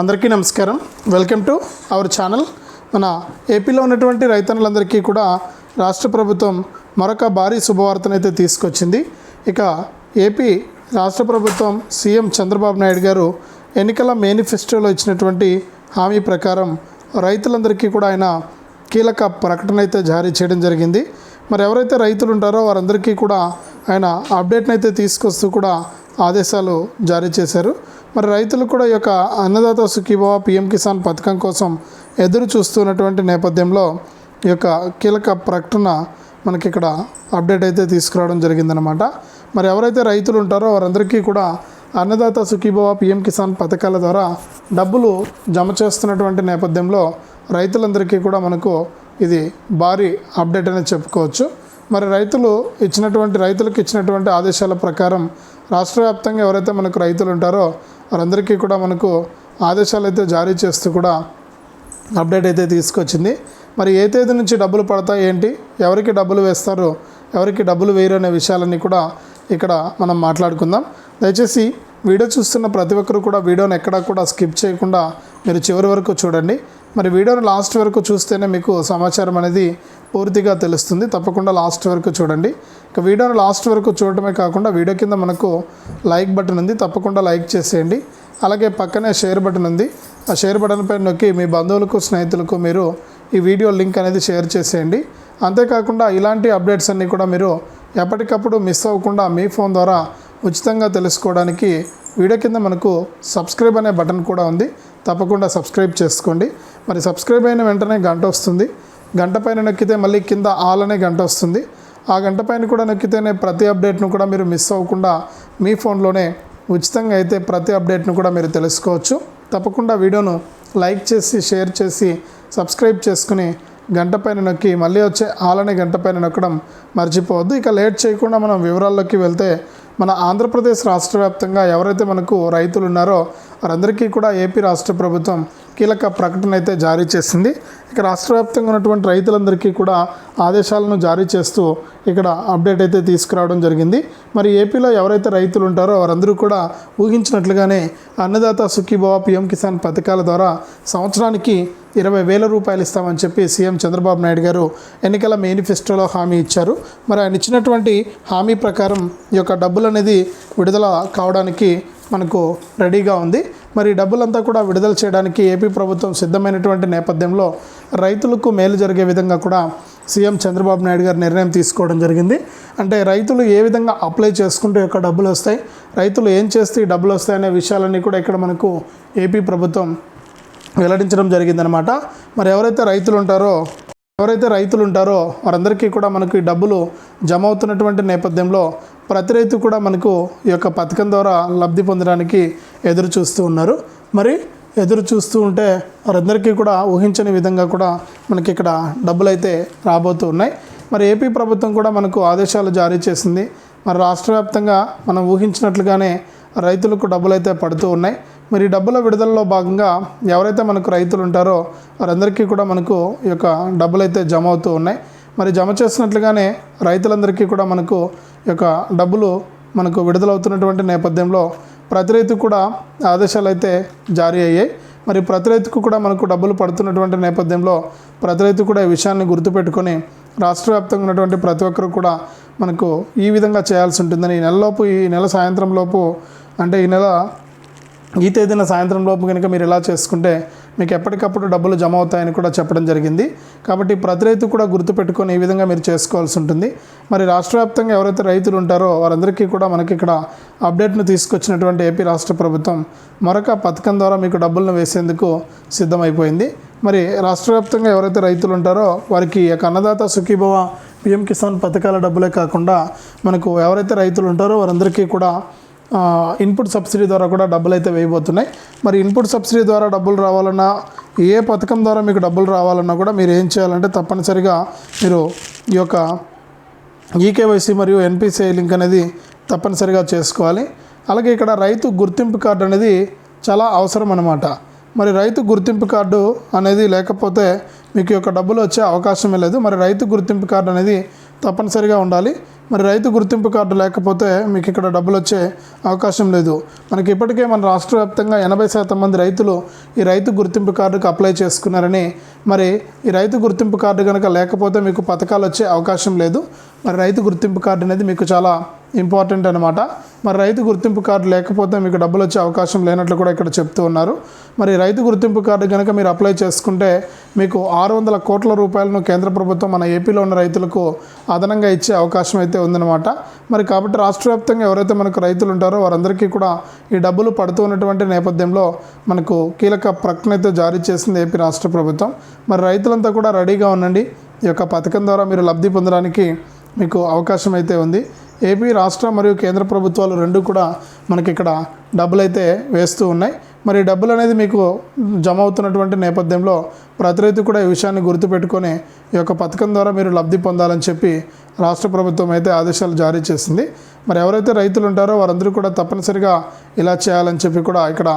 అందరికీ నమస్కారం. Welcome to our channel. మన ఏపీలో ఉన్నటువంటి రైతన్నులందరికీ కూడా రాష్ట్ర ప్రభుత్వం మరొక భారీ శుభవార్తనైతే తీసుకొచ్చింది. ఇక ఏపీ రాష్ట్ర ప్రభుత్వం సీఎం చంద్రబాబు నాయుడు గారు ఎన్నికల మేనిఫెస్టోలో ఇచ్చినటువంటి హామీ ప్రకారం రైతులందరికీ కూడా ఆయన కీలక ప్రకటన అయితే జారీ చేయడం జరిగింది. మరి ఎవరైతే రైతులు ఉంటారో వారందరికీ కూడా ఆయన అప్డేట్ని అయితే తీసుకొస్తూ కూడా ఆదేశాలు జారీ చేశారు. మరి రైతులు కూడా ఈ యొక్క అన్నదాత సుఖీభవ పిఎం కిసాన్ పథకం కోసం ఎదురు చూస్తున్నటువంటి నేపథ్యంలో ఈ యొక్క కీలక ప్రకటన మనకి ఇక్కడ అప్డేట్ అయితే తీసుకురావడం జరిగిందనమాట మరి ఎవరైతే రైతులు ఉంటారో వారందరికీ కూడా అన్నదాత సుఖీభవ పిఎం కిసాన్ పథకాల ద్వారా డబ్బులు జమ చేస్తున్నటువంటి నేపథ్యంలో రైతులందరికీ కూడా మనకు ఇది భారీ అప్డేట్ అనేది చెప్పుకోవచ్చు. మరి రైతులు ఇచ్చినటువంటి రైతులకు ఇచ్చినటువంటి ఆదేశాల ప్రకారం రాష్ట్ర వ్యాప్తంగా ఎవరైతే మనకు రైతులు ఉంటారో వారందరికీ కూడా మనకు ఆదేశాలు అయితే జారీ చేస్తూ కూడా అప్డేట్ అయితే తీసుకొచ్చింది. మరి ఏ తేదీ నుంచి డబ్బులు పడతాయి ఏంటి? ఎవరికి డబ్బులు వేస్తారు? ఎవరికి డబ్బులు వేయరు అనే విషయాలన్నీ కూడా ఇక్కడ మనం మాట్లాడుకుందాం. దయచేసి వీడియో చూస్తున్న ప్రతి ఒక్కరు కూడా వీడియోని ఎక్కడా కూడా స్కిప్ చేయకుండా మీరు చివరి వరకు చూడండి. మరి వీడియోని లాస్ట్ వరకు చూస్తేనే మీకు సమాచారం అనేది పూర్తిగా తెలుస్తుంది. తప్పకుండా లాస్ట్ వరకు చూడండి. ఇక వీడియోను లాస్ట్ వరకు చూడటమే కాకుండా వీడియో కింద మనకు లైక్ బటన్ ఉంది. తప్పకుండా లైక్ చేసేయండి. అలాగే పక్కనే షేర్ బటన్ ఉంది. ఆ షేర్ బటన్ పైన నొక్కి మీ బంధువులకు స్నేహితులకు మీరు ఈ వీడియో లింక్ అనేది షేర్ చేసేయండి. అంతేకాకుండా ఇలాంటి అప్డేట్స్ అన్నీ కూడా మీరు ఎప్పటికప్పుడు మిస్ అవ్వకుండా మీ ఫోన్ ద్వారా ఉచితంగా తెలుసుకోవడానికి వీడియో కింద మనకు సబ్స్క్రైబ్ అనే బటన్ కూడా ఉంది. తప్పకుండా సబ్స్క్రైబ్ చేసుకోండి. మరి సబ్స్క్రైబ్ అయిన వెంటనే గంట వస్తుంది. గంట పైన నొక్కితే మళ్ళీ కింద ఆల్ అనే గంట వస్తుంది. ఆ గంట పైన కూడా నొక్కితేనే ప్రతి అప్డేట్ను కూడా మీరు మిస్ అవ్వకుండా మీ ఫోన్లోనే ఉచితంగా అయితే ప్రతి అప్డేట్ను కూడా మీరు తెలుసుకోవచ్చు. తప్పకుండా వీడియోను లైక్ చేసి షేర్ చేసి సబ్స్క్రైబ్ చేసుకుని గంట పైన నొక్కి మళ్ళీ వచ్చే ఆలనే గంట పైన నొక్కడం మర్చిపోవద్దు. ఇక లేట్ చేయకుండా మనం వివరాల్లోకి వెళ్తే మన ఆంధ్రప్రదేశ్ రాష్ట్ర వ్యాప్తంగా ఎవరైతే మనకు రైతులు ఉన్నారో వారందరికీ కూడా ఏపీ రాష్ట్ర ప్రభుత్వం కీలక ప్రకటన అయితే జారీ చేసింది. ఇక రాష్ట్ర వ్యాప్తంగా ఉన్నటువంటి రైతులందరికీ కూడా ఆదేశాలను జారీ చేస్తూ ఇక్కడ అప్డేట్ అయితే తీసుకురావడం జరిగింది. మరి ఏపీలో ఎవరైతే రైతులు ఉంటారో వారందరూ కూడా ఊహించినట్లుగానే అన్నదాత సుఖీభవ పిఎం కిసాన్ పథకాల ద్వారా సంవత్సరానికి ఇరవై వేల రూపాయలు ఇస్తామని చెప్పి సీఎం చంద్రబాబు నాయుడు గారు ఎన్నికల మేనిఫెస్టోలో హామీ ఇచ్చారు. మరి ఆయన ఇచ్చినటువంటి హామీ ప్రకారం ఈ యొక్క డబ్బులు అనేది విడుదల కావడానికి మనకు రెడీగా ఉంది. మరి డబ్బులంతా కూడా విడుదల చేయడానికి ఏపీ ప్రభుత్వం సిద్ధమైనటువంటి నేపథ్యంలో రైతులకు మేలు జరిగే విధంగా కూడా సీఎం చంద్రబాబు నాయుడు గారు నిర్ణయం తీసుకోవడం జరిగింది. అంటే రైతులు ఏ విధంగా అప్లై చేసుకుంటే యొక్క డబ్బులు వస్తాయి రైతులు ఏం చేస్తే ఈ డబ్బులు వస్తాయి అనే విషయాలన్నీ కూడా ఇక్కడ మనకు ఏపీ ప్రభుత్వం వెల్లడించడం జరిగిందనమాట మరి ఎవరైతే రైతులు ఉంటారో ఎవరైతే రైతులు ఉంటారో వారందరికీ కూడా మనకు ఈ డబ్బులు జమ అవుతున్నటువంటి నేపథ్యంలో ప్రతి రైతు కూడా మనకు ఈ యొక్క పథకం ద్వారా లబ్ధి పొందడానికి ఎదురు చూస్తూ ఉన్నారు. మరి ఎదురు చూస్తూ ఉంటే వారందరికీ కూడా ఊహించని విధంగా కూడా మనకి ఇక్కడ డబ్బులు అయితే రాబోతూ ఉన్నాయి. మరి ఏపీ ప్రభుత్వం కూడా మనకు ఆదేశాలు జారీ చేసింది. మరి రాష్ట్ర వ్యాప్తంగా మనం ఊహించినట్లుగానే రైతులకు డబ్బులు అయితే పడుతూ ఉన్నాయి. మరి డబ్బుల విడుదలలో భాగంగా ఎవరైతే మనకు రైతులు ఉంటారో వారందరికీ కూడా మనకు ఈ యొక్క డబ్బులు అయితే జమ అవుతూ ఉన్నాయి. మరి జమ చేసినట్లుగానే రైతులందరికీ కూడా మనకు యొక్క డబ్బులు మనకు విడుదలవుతున్నటువంటి నేపథ్యంలో ప్రతి రైతు కూడా ఆదేశాలు అయితే జారీ అయ్యాయి. మరి ప్రతి రైతుకు కూడా మనకు డబ్బులు పడుతున్నటువంటి నేపథ్యంలో ప్రతి రైతు కూడా ఈ విషయాన్ని గుర్తుపెట్టుకొని రాష్ట్ర వ్యాప్తంగా ఉన్నటువంటి ప్రతి ఒక్కరు కూడా మనకు ఈ విధంగా చేయాల్సి ఉంటుందని ఈ నెలలోపు ఈ నెల సాయంత్రం లోపు అంటే ఈ నెల ఈ తేదీన సాయంత్రం లోపు కనుక మీరు ఇలా చేసుకుంటే మీకు ఎప్పటికప్పుడు డబ్బులు జమ అవుతాయని కూడా చెప్పడం జరిగింది. కాబట్టి ప్రతి రైతు కూడా గుర్తుపెట్టుకొని ఈ విధంగా మీరు చేసుకోవాల్సి ఉంటుంది. మరి రాష్ట్ర వ్యాప్తంగా ఎవరైతే రైతులు ఉంటారో వారందరికీ కూడా మనకి ఇక్కడ అప్డేట్ను తీసుకొచ్చినటువంటి ఏపీ రాష్ట్ర ప్రభుత్వం మరొక పథకం ద్వారా మీకు డబ్బులను వేసేందుకు సిద్ధమైపోయింది. మరి రాష్ట్ర వ్యాప్తంగా ఎవరైతే రైతులు ఉంటారో వారికి ఈ యొక్క అన్నదాత సుఖీభవ పిఎం కిసాన్ పథకాల డబ్బులే కాకుండా మనకు ఎవరైతే రైతులు ఉంటారో వారందరికీ కూడా ఇన్పుట్ సబ్సిడీ ద్వారా కూడా డబ్బులు అయితే వేయబోతున్నాయి. మరి ఇన్పుట్ సబ్సిడీ ద్వారా డబ్బులు రావాలన్నా ఏ పథకం ద్వారా మీకు డబ్బులు రావాలన్నా కూడా మీరు ఏం చేయాలంటే తప్పనిసరిగా మీరు ఈ యొక్క ఈకేవైసీ మరియు ఎన్పిసిఐ లింక్ అనేది తప్పనిసరిగా చేసుకోవాలి. అలాగే ఇక్కడ రైతు గుర్తింపు కార్డు అనేది చాలా అవసరం అన్నమాట. మరి రైతు గుర్తింపు కార్డు అనేది లేకపోతే మీకు యొక్క డబ్బులు వచ్చే అవకాశమే లేదు. మరి రైతు గుర్తింపు కార్డు అనేది తప్పనిసరిగా ఉండాలి. మరి రైతు గుర్తింపు కార్డు లేకపోతే మీకు ఇక్కడ డబ్బులు వచ్చే అవకాశం లేదు. మనకి ఇప్పటికే మన రాష్ట్ర వ్యాప్తంగా ఎనభై శాతం మంది రైతులు ఈ రైతు గుర్తింపు కార్డుకు అప్లై చేసుకున్నారని మరి ఈ రైతు గుర్తింపు కార్డు కనుక లేకపోతే మీకు పథకాలు వచ్చే అవకాశం లేదు. మరి రైతు గుర్తింపు కార్డు అనేది మీకు చాలా ఇంపార్టెంట్ అనమాట మరి రైతు గుర్తింపు కార్డు లేకపోతే మీకు డబ్బులు వచ్చే అవకాశం లేనట్లు కూడా ఇక్కడ చెప్తూ ఉన్నారు. మరి రైతు గుర్తింపు కార్డు కనుక మీరు అప్లై చేసుకుంటే మీకు ఆరు వందల కోట్ల రూపాయలను కేంద్ర ప్రభుత్వం మన ఏపీలో ఉన్న రైతులకు అదనంగా ఇచ్చే అవకాశం అయితే ఉందన్నమాట. మరి కాబట్టి రాష్ట్ర వ్యాప్తంగా ఎవరైతే మనకు రైతులు ఉంటారో వారందరికీ కూడా ఈ డబ్బులు పడుతూ ఉన్నటువంటి నేపథ్యంలో మనకు కీలక ప్రకటన అయితే జారీ చేసింది ఏపీ రాష్ట్ర ప్రభుత్వం. మరి రైతులంతా కూడా రెడీగా ఉండండి. ఈ యొక్క పథకం ద్వారా మీరు లబ్ధి పొందడానికి మీకు అవకాశం అయితే ఉంది. ఏపీ రాష్ట్ర మరియు కేంద్ర ప్రభుత్వాలు రెండు కూడా మనకి ఇక్కడ డబ్బులు అయితే వేస్తూ ఉన్నాయి. మరి డబ్బులు అనేది మీకు జమ అవుతున్నటువంటి నేపథ్యంలో ప్రతి రైతు కూడా ఈ విషయాన్ని గుర్తుపెట్టుకొని ఈ యొక్క పథకం ద్వారా మీరు లబ్ధి పొందాలని చెప్పి రాష్ట్ర ప్రభుత్వం అయితే ఆదేశాలు జారీ చేసింది. మరి ఎవరైతే రైతులు ఉంటారో వారందరూ కూడా తప్పనిసరిగా ఇలా చేయాలని చెప్పి కూడా ఇక్కడ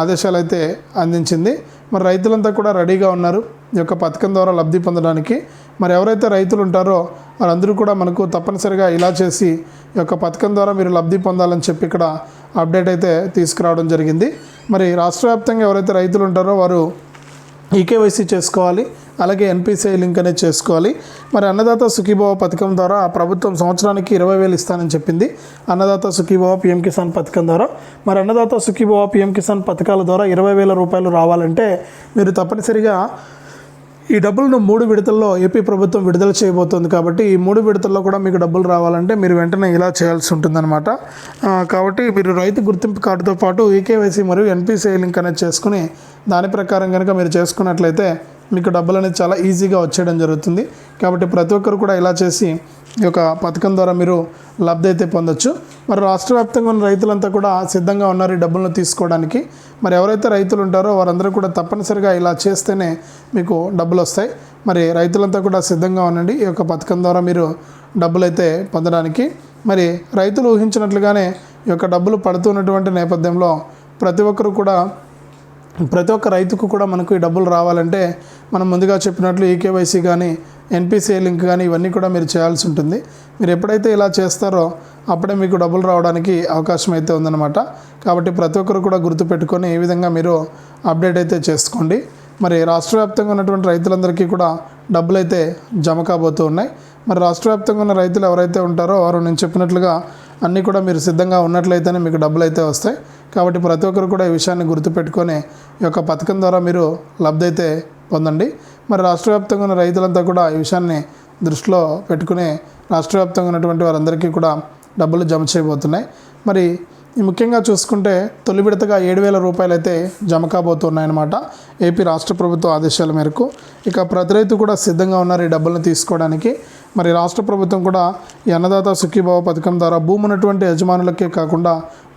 ఆదేశాలు అయితే అందించింది. మరి రైతులంతా కూడా రెడీగా ఉన్నారు. యొక్క పథకం ద్వారా లబ్ధి పొందడానికి. మరి ఎవరైతే రైతులు ఉంటారో వారందరూ కూడా మనకు తప్పనిసరిగా ఇలా చేసి ఈ యొక్క పథకం ద్వారా మీరు లబ్ధి పొందాలని చెప్పి ఇక్కడ అప్డేట్ అయితే తీసుకురావడం జరిగింది. మరి రాష్ట్ర వ్యాప్తంగా ఎవరైతే రైతులు ఉంటారో వారు ఈకేవైసీ చేసుకోవాలి. అలాగే ఎన్పిసిఐ లింక్ అనేది చేసుకోవాలి. మరి అన్నదాత సుఖీభావ పథకం ద్వారా ప్రభుత్వం సంవత్సరానికి ఇరవై వేలు ఇస్తానని చెప్పింది. అన్నదాత సుఖీభావ పిఎం కిసాన్ పథకం ద్వారా. మరి అన్నదాత సుఖీభావ పిఎం కిసాన్ పథకాల ద్వారా ఇరవై వేల రూపాయలు రావాలంటే మీరు తప్పనిసరిగా ఈ డబ్బులను మూడు విడతల్లో ఏపీ ప్రభుత్వం విడుదల చేయబోతోంది కాబట్టి ఈ మూడు విడతల్లో కూడా మీకు డబ్బులు రావాలంటే మీరు వెంటనే ఇలా చేయాల్సి ఉంటుందన్నమాట. కాబట్టి మీరు రైతు గుర్తింపు కార్డుతో పాటు ఈకేవైసీ మరియు ఎన్పిసిఐ లింక్ అనేది చేసుకుని దాని ప్రకారం కనుక మీరు చేసుకున్నట్లయితే మీకు డబ్బులు అనేది చాలా ఈజీగా వచ్చేయడం జరుగుతుంది. కాబట్టి ప్రతి ఒక్కరు కూడా ఇలా చేసి ఈ యొక్క పథకం ద్వారా మీరు లబ్ధి అయితే పొందొచ్చు. మరి రాష్ట్ర వ్యాప్తంగా ఉన్న రైతులంతా కూడా సిద్ధంగా ఉన్నారు ఈ డబ్బులను తీసుకోవడానికి. మరి ఎవరైతే రైతులు ఉంటారో వారందరూ కూడా తప్పనిసరిగా ఇలా చేస్తేనే మీకు డబ్బులు వస్తాయి. మరి రైతులంతా కూడా సిద్ధంగా ఉండండి. ఈ యొక్క పథకం ద్వారా మీరు డబ్బులు అయితే పొందడానికి. మరి రైతులు ఊహించినట్లుగానే ఈ యొక్క డబ్బులు పడుతున్నటువంటి నేపథ్యంలో ప్రతి ఒక్కరు కూడా ప్రతి ఒక్క రైతుకు కూడా మనకు ఈ డబ్బులు రావాలంటే మనం ముందుగా చెప్పినట్లు ఈకేవైసీ కానీ ఎన్పిసిఐ లింక్ కానీ ఇవన్నీ కూడా మీరు చేయాల్సి ఉంటుంది. మీరు ఎప్పుడైతే ఇలా చేస్తారో అప్పుడే మీకు డబ్బులు రావడానికి అవకాశం అయితే ఉందన్నమాట. కాబట్టి ప్రతి ఒక్కరు కూడా గుర్తుపెట్టుకొని ఈ విధంగా మీరు అప్డేట్ అయితే చేసుకోండి. మరి రాష్ట్ర వ్యాప్తంగా ఉన్నటువంటి రైతులందరికీ కూడా డబ్బులు అయితే జమ కాబోతూ ఉన్నాయి. మరి రాష్ట్ర వ్యాప్తంగా ఉన్న రైతులు ఎవరైతే ఉంటారో వారు నేను చెప్పినట్లుగా అన్నీ కూడా మీరు సిద్ధంగా ఉన్నట్లయితేనే మీకు డబ్బులు అయితే వస్తాయి. కాబట్టి ప్రతి ఒక్కరు కూడా ఈ విషయాన్ని గుర్తుపెట్టుకొని ఈ యొక్క పథకం ద్వారా మీరు లబ్ధి అయితే పొందండి. మరి రాష్ట్ర వ్యాప్తంగా ఉన్న రైతులంతా కూడా ఈ విషయాన్ని దృష్టిలో పెట్టుకుని రాష్ట్ర వ్యాప్తంగా ఉన్నటువంటి వారందరికీ కూడా డబ్బులు జమ చేయబోతున్నాయి. మరి ముఖ్యంగా చూసుకుంటే తొలి విడతగా ఏడు వేల రూపాయలు అయితే జమ కాబోతున్నాయన్నమాట ఏపీ రాష్ట్ర ప్రభుత్వ ఆదేశాల మేరకు. ఇక ప్రతి రైతు కూడా సిద్ధంగా ఉన్నారు ఈ డబ్బులను తీసుకోవడానికి. మరి రాష్ట్ర ప్రభుత్వం కూడా ఈ అన్నదాత సుఖీభావ పథకం ద్వారా భూమి ఉన్నటువంటి యజమానులకే కాకుండా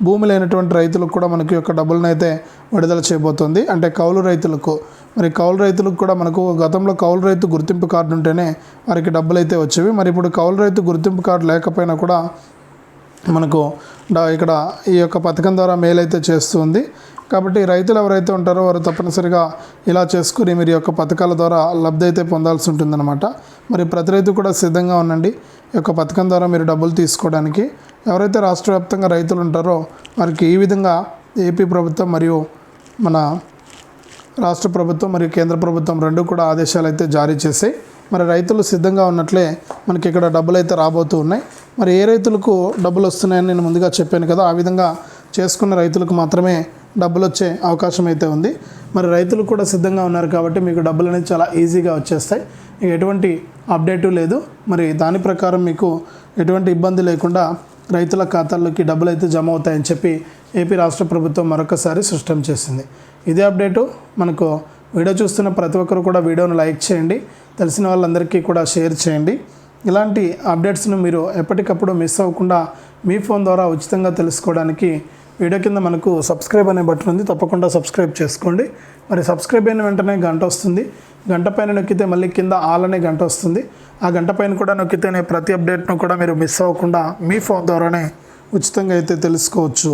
భూమి లేనటువంటి రైతులకు కూడా మనకి యొక్క డబ్బులను అయితే విడుదల చేయబోతుంది. అంటే కౌలు రైతులకు. మరి కౌలు రైతులకు కూడా మనకు గతంలో కౌలు రైతు గుర్తింపు కార్డు ఉంటేనే వారికి డబ్బులు అయితే వచ్చేవి. మరి ఇప్పుడు కౌలు రైతు గుర్తింపు కార్డు లేకపోయినా కూడా మనకు ఇక్కడ ఈ యొక్క పథకం ద్వారా మేలు అయితే చేస్తుంది. కాబట్టి రైతులు ఎవరైతే ఉంటారో వారు తప్పనిసరిగా ఇలా చేసుకుని మీరు యొక్క పథకాల ద్వారా లబ్ధి అయితే పొందాల్సి ఉంటుందన్నమాట. మరి ప్రతి రైతు కూడా సిద్ధంగా ఉండండి. ఈ యొక్క పథకం ద్వారా మీరు డబ్బులు తీసుకోవడానికి. ఎవరైతే రాష్ట్ర వ్యాప్తంగా రైతులు ఉంటారో వారికి ఈ విధంగా ఏపీ ప్రభుత్వం మరియు మన రాష్ట్ర ప్రభుత్వం మరియు కేంద్ర ప్రభుత్వం రెండు కూడా ఆదేశాలు అయితే జారీ చేశాయి మరి రైతులు సిద్ధంగా ఉన్నట్లే మనకి ఇక్కడ డబ్బులు అయితే రాబోతూ ఉన్నాయి. మరి ఏ రైతులకు డబ్బులు వస్తున్నాయని నేను ముందుగా చెప్పాను కదా ఆ విధంగా చేసుకున్న రైతులకు మాత్రమే డబ్బులు వచ్చే అవకాశం అయితే ఉంది. మరి రైతులు కూడా సిద్ధంగా ఉన్నారు కాబట్టి మీకు డబ్బులు అనేది చాలా ఈజీగా వచ్చేస్తాయి. ఎటువంటి అప్డేటు లేదు. మరి దాని ప్రకారం మీకు ఎటువంటి ఇబ్బంది లేకుండా రైతుల ఖాతాల్లోకి డబ్బులు అయితే జమ అవుతాయని చెప్పి ఏపీ రాష్ట్ర ప్రభుత్వం మరొకసారి స్పష్టం చేసింది. ఇదే అప్డేటు మనకు వీడియో చూస్తున్న ప్రతి ఒక్కరు కూడా వీడియోను లైక్ చేయండి. తెలిసిన వాళ్ళందరికీ కూడా షేర్ చేయండి. ఇలాంటి అప్డేట్స్ను మీరు ఎప్పటికప్పుడు మిస్ అవ్వకుండా మీ ఫోన్ ద్వారా ఉచితంగా తెలుసుకోవడానికి వీడియో కింద మనకు సబ్స్క్రైబ్ అనే బటన్ ఉంది. తప్పకుండా సబ్స్క్రైబ్ చేసుకోండి. మరి సబ్స్క్రైబ్ అయిన వెంటనే గంట వస్తుంది. గంట పైన నొక్కితే మళ్ళీ కింద ఆల్ అనే గంట వస్తుంది. ఆ గంట పైన కూడా నొక్కితేనే ప్రతి అప్డేట్ను కూడా మీరు మిస్ అవ్వకుండా మీ ఫోన్ ద్వారానే ఉచితంగా అయితే తెలుసుకోవచ్చు.